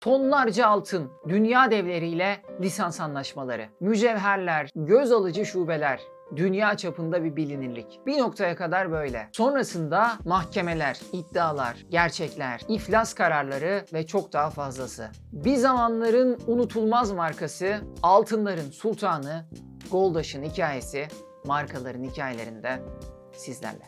Tonlarca altın, dünya devleriyle lisans anlaşmaları, mücevherler, göz alıcı şubeler, dünya çapında bir bilinirlik. Bir noktaya kadar böyle. Sonrasında mahkemeler, iddialar, gerçekler, iflas kararları ve çok daha fazlası. Bir zamanların unutulmaz markası, altınların sultanı, Goldaş'ın hikayesi, markaların hikayelerinde sizlerle.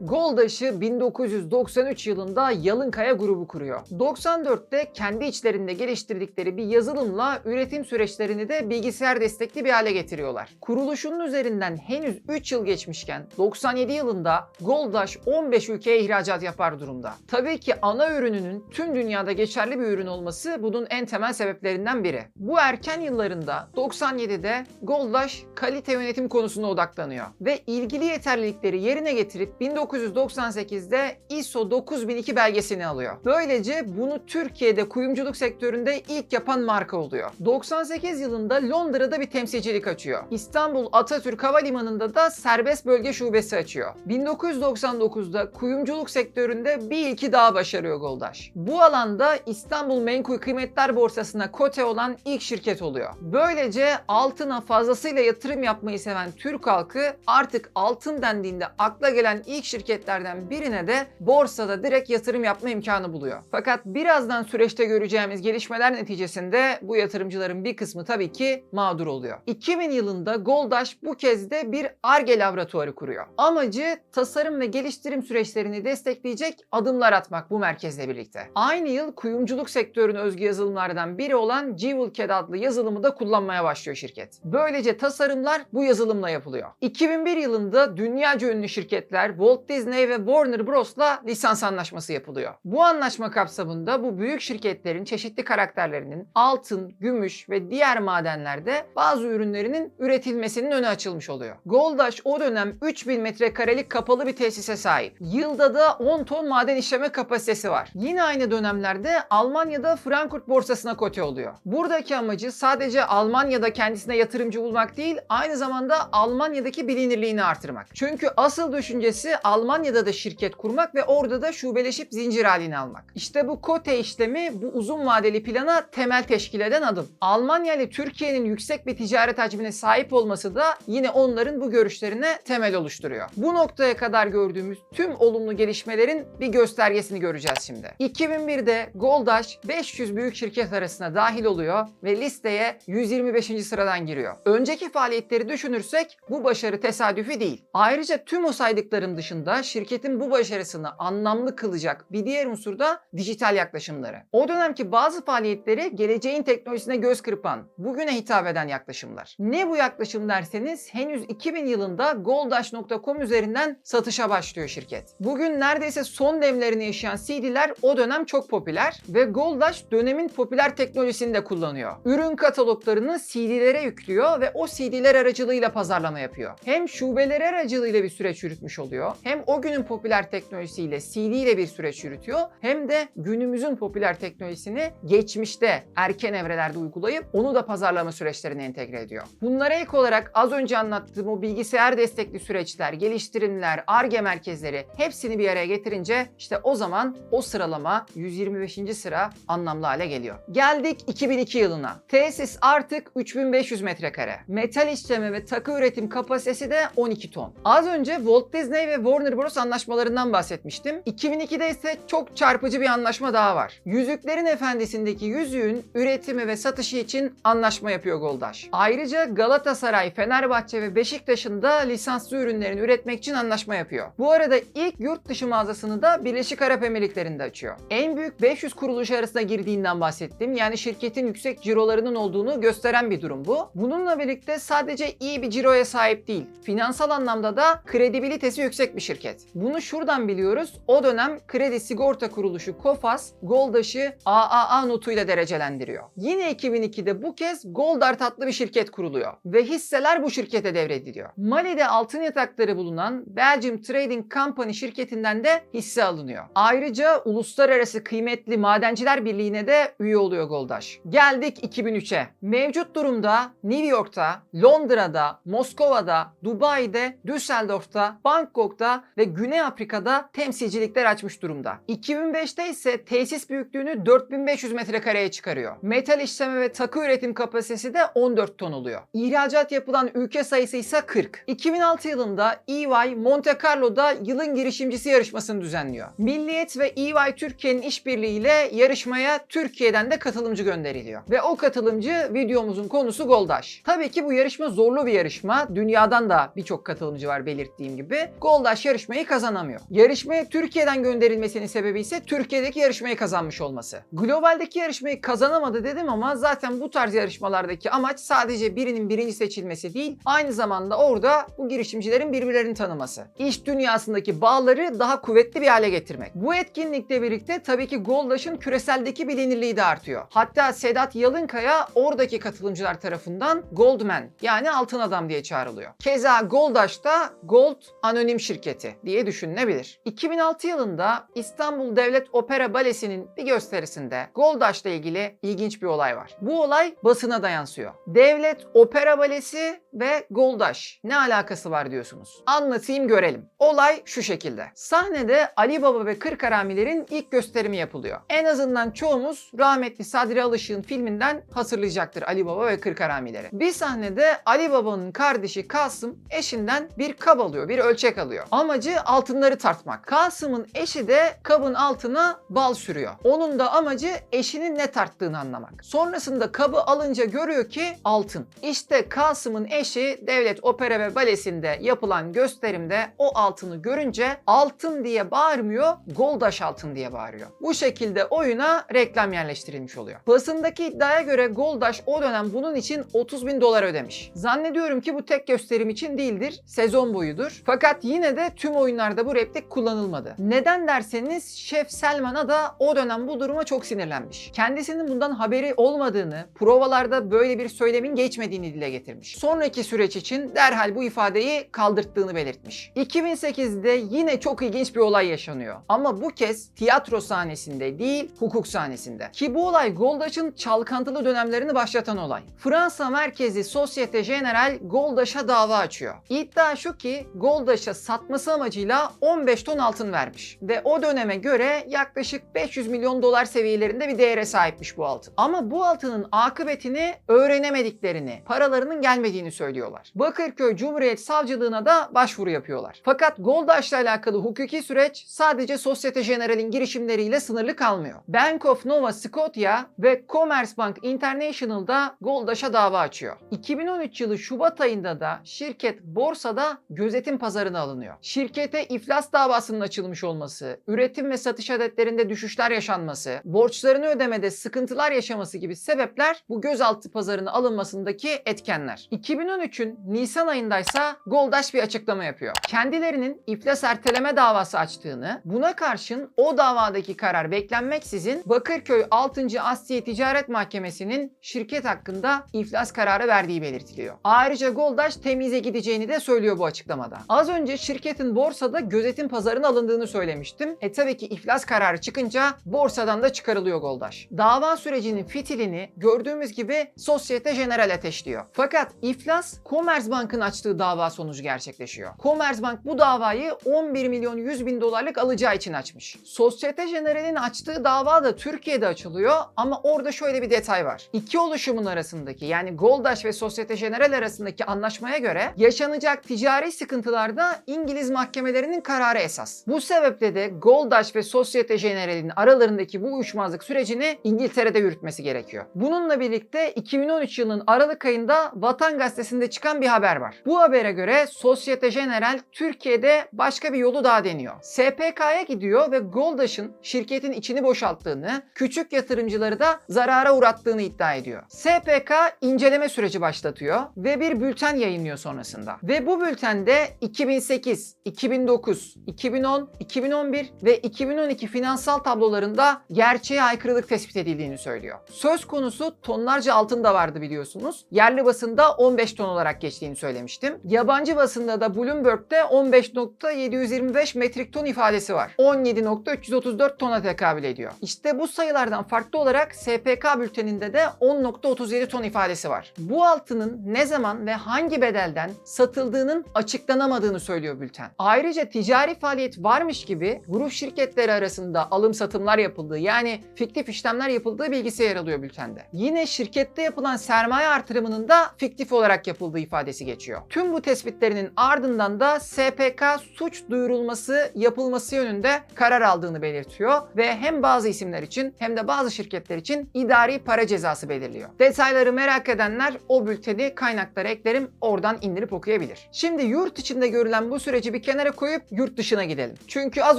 Goldaş'ı 1993 yılında Yalınkaya grubu kuruyor. 94'te kendi içlerinde geliştirdikleri bir yazılımla üretim süreçlerini de bilgisayar destekli bir hale getiriyorlar. Kuruluşunun üzerinden henüz 3 yıl geçmişken 97 yılında Goldaş 15 ülkeye ihracat yapar durumda. Tabii ki ana ürününün tüm dünyada geçerli bir ürün olması bunun en temel sebeplerinden biri. Bu erken yıllarında 97'de Goldaş kalite yönetim konusuna odaklanıyor ve ilgili yeterlilikleri yerine getirip 1998'de ISO 9002 belgesini alıyor. Böylece bunu Türkiye'de kuyumculuk sektöründe ilk yapan marka oluyor. 98 yılında Londra'da bir temsilcilik açıyor. İstanbul Atatürk Havalimanı'nda da serbest bölge şubesi açıyor. 1999'da kuyumculuk sektöründe bir ilki daha başarıyor Goldaş. Bu alanda İstanbul Menkul Kıymetler Borsası'na kote olan ilk şirket oluyor. Böylece altına fazlasıyla yatırım yapmayı seven Türk halkı artık altın dendiğinde akla gelen ilk şirketlerden birine de borsada direkt yatırım yapma imkanı buluyor. Fakat birazdan süreçte göreceğimiz gelişmeler neticesinde bu yatırımcıların bir kısmı tabii ki mağdur oluyor. 2000 yılında Goldaş bu kez de bir ARGE laboratuvarı kuruyor. Amacı tasarım ve geliştirim süreçlerini destekleyecek adımlar atmak bu merkezle birlikte. Aynı yıl kuyumculuk sektörüne özgü yazılımlardan biri olan Jewelcad adlı yazılımı da kullanmaya başlıyor şirket. Böylece tasarımlar bu yazılımla yapılıyor. 2001 yılında dünyaca ünlü şirketler Walt Disney ve Warner Bros'la lisans anlaşması yapılıyor. Bu anlaşma kapsamında bu büyük şirketlerin çeşitli karakterlerinin altın, gümüş ve diğer madenlerde bazı ürünlerinin üretilmesinin önü açılmış oluyor. Goldaş o dönem 3000 metrekarelik kapalı bir tesise sahip. Yılda da 10 ton maden işleme kapasitesi var. Yine aynı dönemlerde Almanya'da Frankfurt borsasına kote oluyor. Buradaki amacı sadece Almanya'da kendisine yatırımcı bulmak değil, aynı zamanda Almanya'daki bilinirliğini artırmak. Çünkü asıl düşüncesi Almanya'da da şirket kurmak ve orada da şubeleşip zincir halini almak. İşte bu kote işlemi bu uzun vadeli plana temel teşkil eden adım. Almanya ile Türkiye'nin yüksek bir ticaret hacmine sahip olması da yine onların bu görüşlerine temel oluşturuyor. Bu noktaya kadar gördüğümüz tüm olumlu gelişmelerin bir göstergesini göreceğiz şimdi. 2001'de Goldaş 500 büyük şirket arasına dahil oluyor ve listeye 125. sıradan giriyor. Önceki faaliyetleri düşünürsek bu başarı tesadüfi değil. Ayrıca tüm o saydıklarım dışında şirketin bu başarısını anlamlı kılacak bir diğer unsur da dijital yaklaşımları. O dönemki bazı faaliyetleri geleceğin teknolojisine göz kırpan, bugüne hitap eden yaklaşımlar. Ne bu yaklaşım derseniz henüz 2000 yılında goldash.com üzerinden satışa başlıyor şirket. Bugün neredeyse son demlerini yaşayan CD'ler o dönem çok popüler ve Goldash dönemin popüler teknolojisini de kullanıyor. Ürün kataloglarını CD'lere yüklüyor ve o CD'ler aracılığıyla pazarlama yapıyor. Hem şubeleri aracılığıyla bir süreç yürütmüş oluyor. Hem o günün popüler teknolojisiyle CD ile bir süreç yürütüyor. Hem de günümüzün popüler teknolojisini geçmişte erken evrelerde uygulayıp onu da pazarlama süreçlerine entegre ediyor. Bunlara ek olarak az önce anlattığım o bilgisayar destekli süreçler, geliştirimler, ARGE merkezleri hepsini bir araya getirince işte o zaman o sıralama 125. sıra anlamlı hale geliyor. Geldik 2002 yılına. Tesis artık 3500 metrekare. Metal işleme ve takı üretim kapasitesi de 12 ton. Az önce Walt Disney ve Warner Bros anlaşmalarından bahsetmiştim. 2002'de ise çok çarpıcı bir anlaşma daha var. Yüzüklerin Efendisi'ndeki yüzüğün üretimi ve satışı için anlaşma yapıyor Goldaş. Ayrıca Galatasaray, Fenerbahçe ve Beşiktaş'ın da lisanslı ürünlerini üretmek için anlaşma yapıyor. Bu arada ilk yurt dışı mağazasını da Birleşik Arap Emirlikleri'nde açıyor. En büyük 500 kuruluş arasına girdiğinden bahsettim. Yani şirketin yüksek cirolarının olduğunu gösteren bir durum bu. Bununla birlikte sadece iyi bir ciroya sahip değil. Finansal anlamda da kredibilitesi yüksek bir şirket. Bunu şuradan biliyoruz. O dönem kredi sigorta kuruluşu Kofas, Goldaş'ı AAA notuyla derecelendiriyor. Yine 2002'de bu kez Goldart adlı bir şirket kuruluyor ve hisseler bu şirkete devrediliyor. Mali'de altın yatakları bulunan Belgium Trading Company şirketinden de hisse alınıyor. Ayrıca Uluslararası Kıymetli Madenciler Birliği'ne de üye oluyor Goldaş. Geldik 2003'e. Mevcut durumda New York'ta, Londra'da, Moskova'da, Dubai'de, Düsseldorf'ta, Bangkok'ta Ve Güney Afrika'da temsilcilikler açmış durumda. 2005'te ise tesis büyüklüğünü 4500 metrekareye çıkarıyor. Metal işleme ve takı üretim kapasitesi de 14 ton oluyor. İhracat yapılan ülke sayısı ise 40. 2006 yılında EY Monte Carlo'da yılın girişimcisi yarışmasını düzenliyor. Milliyet ve EY Türkiye'nin işbirliğiyle yarışmaya Türkiye'den de katılımcı gönderiliyor. Ve o katılımcı videomuzun konusu Goldaş. Tabii ki bu yarışma zorlu bir yarışma. Dünyadan da birçok katılımcı var belirttiğim gibi. Goldaş yarışmayı kazanamıyor. Yarışmaya Türkiye'den gönderilmesinin sebebi ise Türkiye'deki yarışmayı kazanmış olması. Globaldeki yarışmayı kazanamadı dedim ama zaten bu tarz yarışmalardaki amaç sadece birinin birinci seçilmesi değil, aynı zamanda orada bu girişimcilerin birbirlerini tanıması. İş dünyasındaki bağları daha kuvvetli bir hale getirmek. Bu etkinlikle birlikte tabii ki Goldaş'ın küreseldeki bilinirliği de artıyor. Hatta Sedat Yalınkaya oradaki katılımcılar tarafından Goldman yani altın adam diye çağrılıyor. Keza Goldaş da Gold Anonim Şirketi diye düşünülebilir. 2006 yılında İstanbul Devlet Opera Balesi'nin bir gösterisinde Goldaş'la ilgili ilginç bir olay var. Bu olay basına da yansıyor. Devlet Opera Balesi ve Goldaş ne alakası var diyorsunuz. Anlatayım görelim. Olay şu şekilde. Sahnede Ali Baba ve Kırk Haramilerin ilk gösterimi yapılıyor. En azından çoğumuz rahmetli Sadri Alışık'ın filminden hatırlayacaktır Ali Baba ve Kırk Haramileri. Bir sahnede Ali Baba'nın kardeşi Kasım eşinden bir kab alıyor, bir ölçek alıyor. Amacı altınları tartmak. Kasım'ın eşi de kabın altına bal sürüyor. Onun da amacı eşinin ne tarttığını anlamak. Sonrasında kabı alınca görüyor ki altın. İşte Kasım'ın eşi Devlet Opera ve Balesi'nde yapılan gösterimde o altını görünce altın diye bağırmıyor, Goldaş altın diye bağırıyor. Bu şekilde oyuna reklam yerleştirilmiş oluyor. Basındaki iddiaya göre Goldaş o dönem bunun için 30 bin dolar ödemiş. Zannediyorum ki bu tek gösterim için değildir, sezon boyudur. Fakat yine de tüm oyunlarda bu replik kullanılmadı. Neden derseniz Şef Selman'a da o dönem bu duruma çok sinirlenmiş. Kendisinin bundan haberi olmadığını, provalarda böyle bir söylemin geçmediğini dile getirmiş. Sonraki süreç için derhal bu ifadeyi kaldırttığını belirtmiş. 2008'de yine çok ilginç bir olay yaşanıyor. Ama bu kez tiyatro sahnesinde değil, hukuk sahnesinde. Ki bu olay Goldaş'ın çalkantılı dönemlerini başlatan olay. Fransa merkezi Societe Generale Goldaş'a dava açıyor. İddia şu ki Goldaş'a satması amacıyla 15 ton altın vermiş. Ve o döneme göre yaklaşık 500 milyon dolar seviyelerinde bir değere sahipmiş bu altın. Ama bu altının akıbetini öğrenemediklerini, paralarının gelmediğini söylüyorlar. Bakırköy Cumhuriyet Savcılığına da başvuru yapıyorlar. Fakat Goldaş'la alakalı hukuki süreç sadece Societe Generale'in girişimleriyle sınırlı kalmıyor. Bank of Nova Scotia ve Commerzbank International'da Goldaş'a dava açıyor. 2013 yılı Şubat ayında da şirket borsada gözetim pazarına alınıyor. Şirkete iflas davasının açılmış olması, üretim ve satış adetlerinde düşüşler yaşanması, borçlarını ödemede sıkıntılar yaşaması gibi sebepler bu gözaltı pazarına alınmasındaki etkenler. 2013'ün Nisan ayındaysa Goldaş bir açıklama yapıyor. Kendilerinin iflas erteleme davası açtığını, buna karşın o davadaki karar beklenmeksizin Bakırköy 6. Asliye Ticaret Mahkemesi'nin şirket hakkında iflas kararı verdiği belirtiliyor. Ayrıca Goldaş temize gideceğini de söylüyor bu açıklamada. Az önce şirketin borsada gözetim pazarına alındığını söylemiştim. E tabii ki iflas kararı çıkınca borsadan da çıkarılıyor Goldaş. Dava sürecinin fitilini gördüğümüz gibi Societe Generale ateşliyor. Fakat iflas Commerzbank'ın açtığı dava sonucu gerçekleşiyor. Commerzbank bu davayı 11 milyon 100 bin dolarlık alacağı için açmış. Societe Generale'in açtığı dava da Türkiye'de açılıyor ama orada şöyle bir detay var. İki oluşumun arasındaki yani Goldaş ve Societe Generale arasındaki anlaşmaya göre yaşanacak ticari sıkıntılarda İngiliz mahkemelerinin kararı esas. Bu sebeple de Goldaş ve Societe Generale'in aralarındaki bu uyuşmazlık sürecini İngiltere'de yürütmesi gerekiyor. Bununla birlikte 2013 yılının Aralık ayında Vatan Gazetesi'nde çıkan bir haber var. Bu habere göre Societe Generale Türkiye'de başka bir yolu daha deniyor. SPK'ya gidiyor ve Goldaş'ın şirketin içini boşalttığını, küçük yatırımcıları da zarara uğrattığını iddia ediyor. SPK inceleme süreci başlatıyor ve bir bülten yayınlıyor sonrasında. Ve bu bültende 2008, 2009, 2010, 2011 ve 2012 finansal tablolarında gerçeğe aykırılık tespit edildiğini söylüyor. Söz konusu tonlarca altın da vardı biliyorsunuz. Yerli basında 15 ton olarak geçtiğini söylemiştim. Yabancı basında da Bloomberg'de 15.725 metrik ton ifadesi var. 17.334 tona tekabül ediyor. İşte bu sayılardan farklı olarak SPK bülteninde de 10.37 ton ifadesi var. Bu altının ne zaman ve hangi bedelden satıldığının açıklanamadığını söylüyor bülten. Ayrıca ticari faaliyet varmış gibi grup şirketleri arasında alım satımlar yapıldığı yani fiktif işlemler yapıldığı bilgisi yer alıyor bültende. Yine şirkette yapılan sermaye artırımının da fiktif olarak yapıldığı ifadesi geçiyor. Tüm bu tespitlerinin ardından da SPK suç duyurulması yapılması yönünde karar aldığını belirtiyor ve hem bazı isimler için hem de bazı şirketler için idari para cezası belirliyor. Detayları merak edenler o bülteni kaynaklara eklerim oradan indirip okuyabilir. Şimdi yurt içinde görülen bu süreci bir kenara koyup yurt dışına gidelim. Çünkü az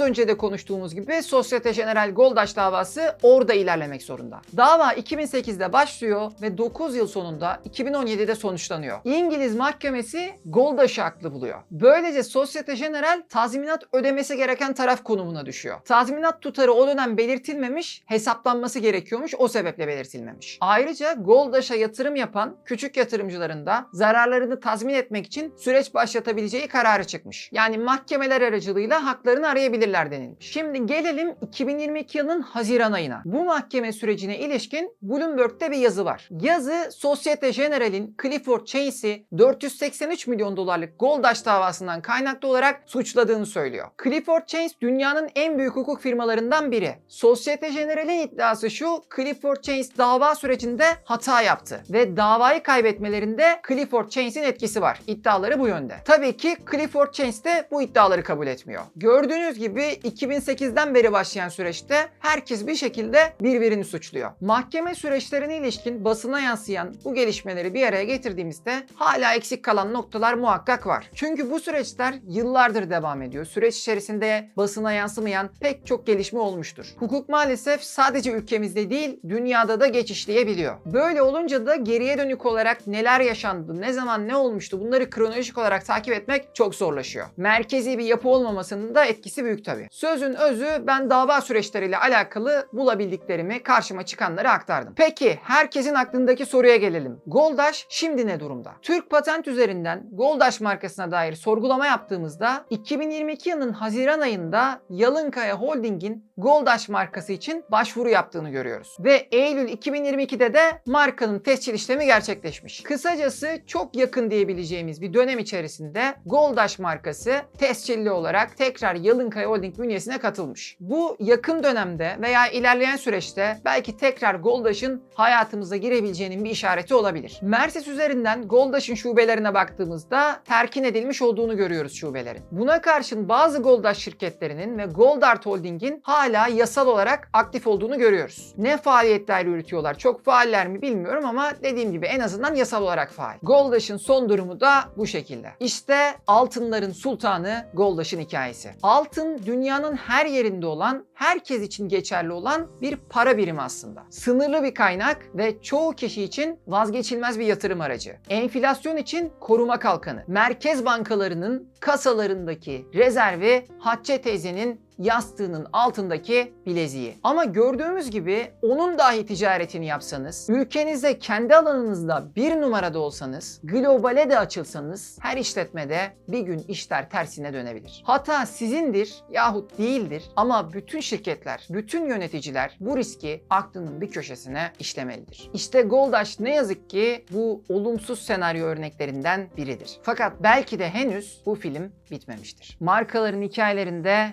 önce de konuştuğumuz gibi Societe Generale Goldaş davası orada ilerlemek zorunda. Dava 2008'de başlıyor ve 9 yıl sonunda 2017'de sonuçlanıyor. İngiliz mahkemesi Goldaş'ı haklı buluyor. Böylece Societe Generale tazminat ödemesi gereken taraf konumuna düşüyor. Tazminat tutarı o dönem belirtilmemiş, hesaplanması gerekiyormuş o sebeple belirtilmemiş. Ayrıca Goldaş'a yatırım yapan küçük yatırımcıların da zararlarını tazmin etmek için süreç başlatabileceği kararı çıkmış. Yani mahkemeler aracılığıyla haklarını arayabilirler denilmiş. Şimdi gelelim 2022 yılının Haziran ayına. Bu mahkeme sürecine ilişkin Bloomberg'de bir yazı var. Yazı Societe Generale'in Clifford Chains'i 483 milyon dolarlık Goldaş davasından kaynaklı olarak suçladığını söylüyor. Clifford Chains dünyanın en büyük hukuk firmalarından biri. Societe Generale'in iddiası şu, Clifford Chains dava sürecinde hata yaptı ve davayı kaybetmelerinde Clifford Chains'in etkisi var. İddiaları bu yönde. Tabii ki Clifford Chains de bu iddiaları kabul etmiyor. Gördüğünüz gibi 2008'den beri başlayan süreçte herkes bir şekilde birbirini suçluyor. Mahkeme süreçlerine ilişkin basına yansıyan bu gelişmeleri bir araya getirdiğimizde hala eksik kalan noktalar muhakkak var. Çünkü bu süreçler yıllardır devam ediyor. Süreç içerisinde basına yansımayan pek çok gelişme olmuştur. Hukuk maalesef sadece ülkemizde değil dünyada da geçişleyebiliyor. Böyle olunca da geriye dönük olarak neler yaşandı, ne zaman ne olmuştu bunları kronolojik olarak takip etmek çok zorlaşıyor. Merkezi bir yapı olmamasının da etkisi büyük tabii. Sözün özü ben dava süreçleriyle alakalı bulabildiklerimi karşıma çıkanları aktardım. Peki herkesin aklındaki soruya gelelim. Goldaş şimdi ne durumda? Türk patent üzerinden Goldaş markasına dair sorgulama yaptığımızda 2022 yılının Haziran ayında Yalınkaya Holding'in Goldaş markası için başvuru yaptığını görüyoruz. Ve Eylül 2022'de de markanın tescil işlemi gerçekleşmiş. Kısacası çok yakın diyebileceğimiz bir dönem içerisinde Goldaş markası tescilli olarak tekrar Yalınkaya Holding bünyesine katılmış. Bu yakın dönemde veya ilerleyen süreçte belki tekrar Goldaş'ın hayatımıza girebileceğinin bir işareti olabilir. Merses üzerinden Goldaş'ın şubelerine baktığımızda terkin edilmiş olduğunu görüyoruz şubelerin. Buna karşın bazı Goldaş şirketlerinin ve Goldart Holding'in hala yasal olarak aktif olduğunu görüyoruz. Ne faaliyetler yürütüyorlar, çok faaller mi bilmiyorum ama dediğim gibi en azından yasal olarak faal. Goldaş'ın son durumu da bu şekilde. İşte altınların sultanı Goldaş'ın hikayesi. Altın dünyanın her yerinde olan, herkes için geçerli olan bir para birimi aslında. Sınırlı bir kaynak ve çoğu kişi için vazgeçilmez bir yatırım aracı. Enflasyon için koruma kalkanı. Merkez bankalarının kasalarındaki rezervi Hatice teyzenin yastığının altındaki bileziği. Ama gördüğümüz gibi onun dahi ticaretini yapsanız, ülkenizde kendi alanınızda bir numarada olsanız, globale de açılsanız her işletmede bir gün işler tersine dönebilir. Hata sizindir yahut değildir ama bütün şirketler, bütün yöneticiler bu riski aklının bir köşesine işlemelidir. İşte Goldaş ne yazık ki bu olumsuz senaryo örneklerinden biridir. Fakat belki de henüz bu film bitmemiştir. Markaların hikayelerinde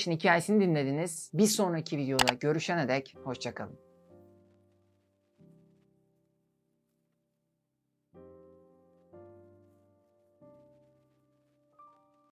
Goldaş'ın hikayesini dinlediniz. Bir sonraki videoda görüşene dek hoşçakalın.